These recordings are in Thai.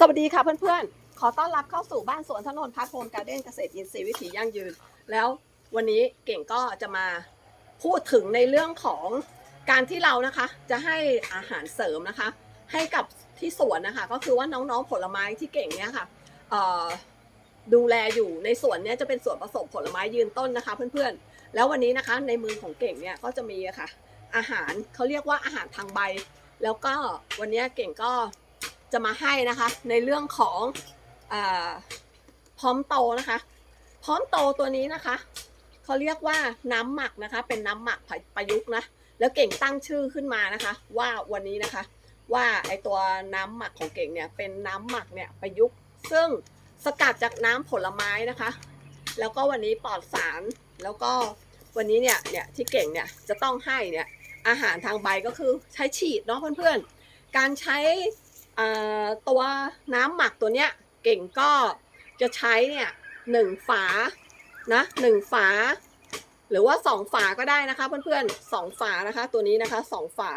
สวัสดีค่ะเพื่อนๆ ขอต้อนรับเข้าสู่บ้านสวนถนนพัฒโฮมการ์เด้นเกษตรอินทรีย์วิถียั่งยืน แล้ววันนี้เก่งก็จะมาพูดถึงในเรื่องของการที่เรานะคะ จะให้อาหารเสริมนะคะ ให้กับที่สวนนะคะ ก็คือว่าน้องๆผลไม้ที่เก่งเนี่ยค่ะเอ่อดูแลอยู่ในสวนเนี้ยจะเป็นสวนผสมผลไม้ยืนต้นนะคะ เพื่อนๆ แล้ววันนี้นะคะในมือของเก่งเนี่ยก็จะมีะค่ะ อาหารเขาเรียกว่าอาหารทางใบ แล้วก็วันนี้เก่งก็ จะมาให้นะคะ ในเรื่องของอพร้อมโตนะคะ พร้อมโตตัวนี้นะคะเขาเรียกว่าน้ำหมักนะคะ เป็นน้ำหมักประยุกต์นะแล้วเก่งตั้งชื่อขึ้นมานะคะ ว่าวันนี้นะคะ ว่าไอตัวน้ำหมักของเก่งเนี่ยเป็นน้ำหมักเนี่ยประยุกต์ ซึ่งสกัดจากน้ำผลไม้นะคะ แล้วก็วันนี้ปลอดสารแล้วก็วันนี้เนี่ยเนี่ยที่เก่งเนี่ยจะต้องให้เนี่ยอาหารทางใบก็คือใช้ฉีดเนาะเพื่อนๆ การใช้ ตัวน้ำหมักตัวเนี้ยเก่งก็จะใช้เนี่ยหนึ่งฝานะหนึ่งฝา หรือว่าสองฝาก็ได้นะคะ เพื่อนๆสองฝานะคะ ตัวนี้นะคะสองฝา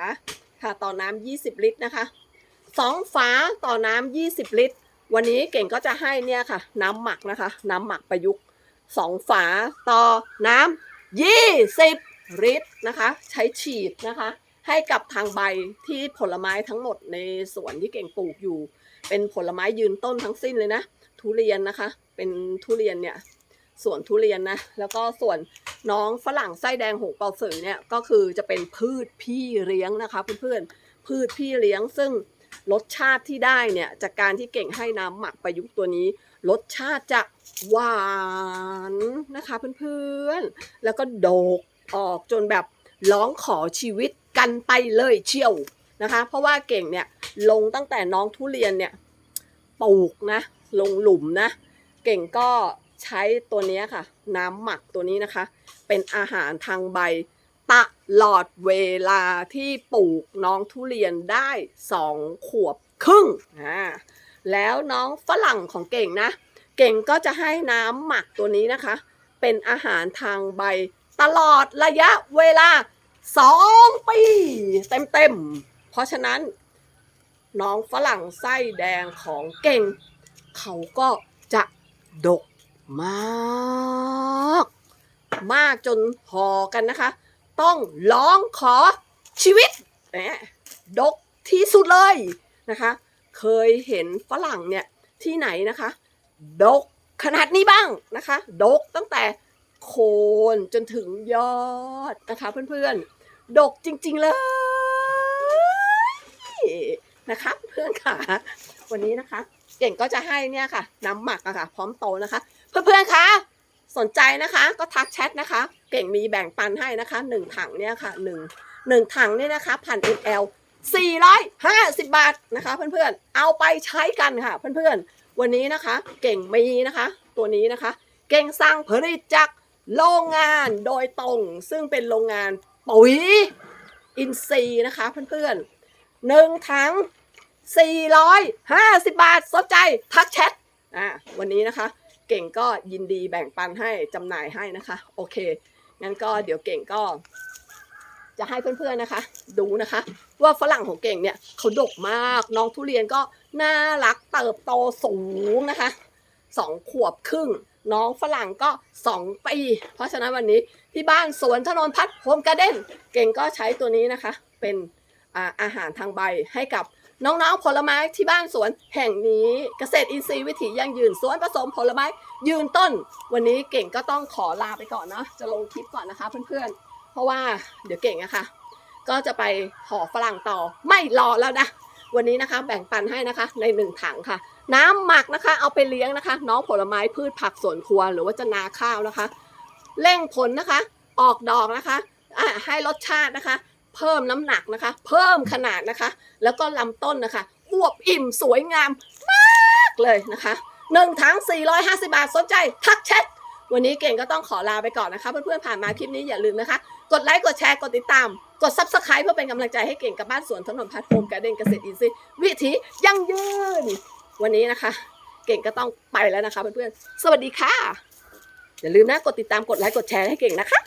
ค่ะต่อน้ำ20ลิตรนะคะสองฝาต่อน้ำ20ลิตร วันนี้เก่งก็จะให้เนี่ยค่ะ น้ำหมักนะคะ น้ำหมักประยุกต์สองฝาต่อน้ำ20ลิตรนะคะ ใช้ฉีดนะคะ ให้กับทางใบที่ผลไม้ทั้งหมดในสวนที่เก่งปลูกอยู่ เป็นผลไม้ยืนต้นทั้งสิ้นเลยนะ ทุเรียนนะคะ เป็นทุเรียนเนี่ยสวนทุเรียนนะ แล้วก็ส่วนน้องฝรั่งไส้แดงหงเปาสือเนี่ยก็คือจะเป็นพืชพี่เลี้ยงนะคะเพื่อนๆพืชพี่เลี้ยงซึ่งรสชาติที่ได้เนี่ยจากการที่เก่งให้น้ำหมักประยุกต์ตัวนี้ รสชาติจะหวานนะคะเพื่อนๆ แล้วก็โดกออกจนแบบร้องขอชีวิต กันไปเลยเชี่ยวนะคะ เพราะว่าเก่งเนี่ยลงตั้งแต่น้องทุเรียนเนี่ยปลูกนะ ลงหลุมนะ เก่งก็ใช้ตัวนี้ค่ะ น้ำหมักตัวนี้นะคะ เป็นอาหารทางใบตลอดเวลาที่ปลูกน้องทุเรียนได้สองขวบครึ่งอ่าแล้วน้องฝรั่งของเก่งนะ เก่งก็จะให้น้ำหมักตัวนี้นะคะ เป็นอาหารทางใบตลอดระยะเวลา สองปีเต็มๆเพราะฉะนั้น น้องฝรั่งไส้แดงของเก่ง เขาก็จะดกมาก มากจนพอกันนะคะ ต้องร้องขอชีวิตแหมดกที่สุดเลยนะคะ เคยเห็นฝรั่งเนี่ยที่ไหนนะคะ ดกขนาดนี้บ้างนะคะ ดกตั้งแต่ โคนจนถึงยอดนะคะเพื่อนๆ ดกจริงๆเลยนะคะเพื่อนค่ะ วันนี้นะคะ เก่งก็จะให้เนี่ยค่ะ น้ำหมักอะค่ะ พร้อมโตนะคะ เพื่อนๆคะสนใจนะคะก็ทักแชทนะคะ เก่งมีแบ่งปันให้นะคะหนึ่งถังเนี่ยค่ะหนึ่งหนึ่งถังเนี่ยนะคะพัน ml 450 บาทนะคะ เพื่อนๆ เอาไปใช้กันค่ะ เพื่อนๆ วันนี้นะคะ เก่งมีนะคะ ตัวนี้นะคะ เก่งสร้างผลิตจาก โรงงานโดยตรง ซึ่งเป็นโรงงานปุ๋ยอินทรีย์นะคะเพื่อนๆหนึ่งถัง 450 บาทสนใจทักแชทอ่าวันนี้นะคะ เก่งก็ยินดีแบ่งปันให้จำหน่ายให้นะคะ โอเค งั้นก็เดี๋ยวเก่งก็ จะให้เพื่อนๆนะคะ ดูนะคะ ว่าฝรั่งของเก่งเนี่ยเขาดกมากน้องทุเรียนก็น่ารักเติบโตสูงนะคะสองขวบครึ่ง น้องฝรั่งก็สองปี เพราะฉะนั้นวันนี้ที่บ้านสวนถนนพัฒน์โฮมการ์เด้นเก่งก็ใช้ตัวนี้นะคะ เป็นอาหารทางใบให้กับน้องๆผลไม้ที่บ้านสวนแห่งนี้เกษตรอินทรีย์วิถียั่งยืนสวนผสมผลไม้ยืนต้น วันนี้เก่งก็ต้องขอลาไปก่อนเนาะจะลงคลิปก่อนนะคะเพื่อนๆ เพราะว่าเดี๋ยวเก่งอะค่ะ ก็จะไปห่อฝรั่งต่อไม่รอแล้วนะ วันนี้นะคะแบ่งปันให้นะคะในหนึ่งถังค่ะ น้ำหมักนะคะ เอาไปเลี้ยงนะคะ น้องผลไม้พืชผักสวนครัวหรือว่าจะนาข้าวนะคะเร่งผลนะคะ ออกดอกนะคะะให้รสชาตินะคะ เพิ่มน้ำหนักนะคะ เพิ่มขนาดนะคะ แล้วก็ลำต้นนะคะอวบอิ่มสวยงามมากเลยนะคะหนึ่งถัง450 บาทสนใจทักแชทวันนี้เก่งก็ต้องขอลาไปก่อนนะคะ เพื่อนๆผ่านมาคลิปนี้อย่าลืมนะคะ กดไลค์กดแชร์กดติดตาม กด subscribe เพื่อเป็นกำลังใจให้เก่งกับบ้านสวนถนนพัฒน์โฮมการ์เด้นเกษตรอินทรีย์วิถียั่งยืน วันนี้นะคะ เก่งก็ต้องไปแล้วนะคะเพื่อนๆ สวัสดีค่ะ อย่าลืมนะกดติดตามกดไลค์กดแชร์ให้เก่งนะคะ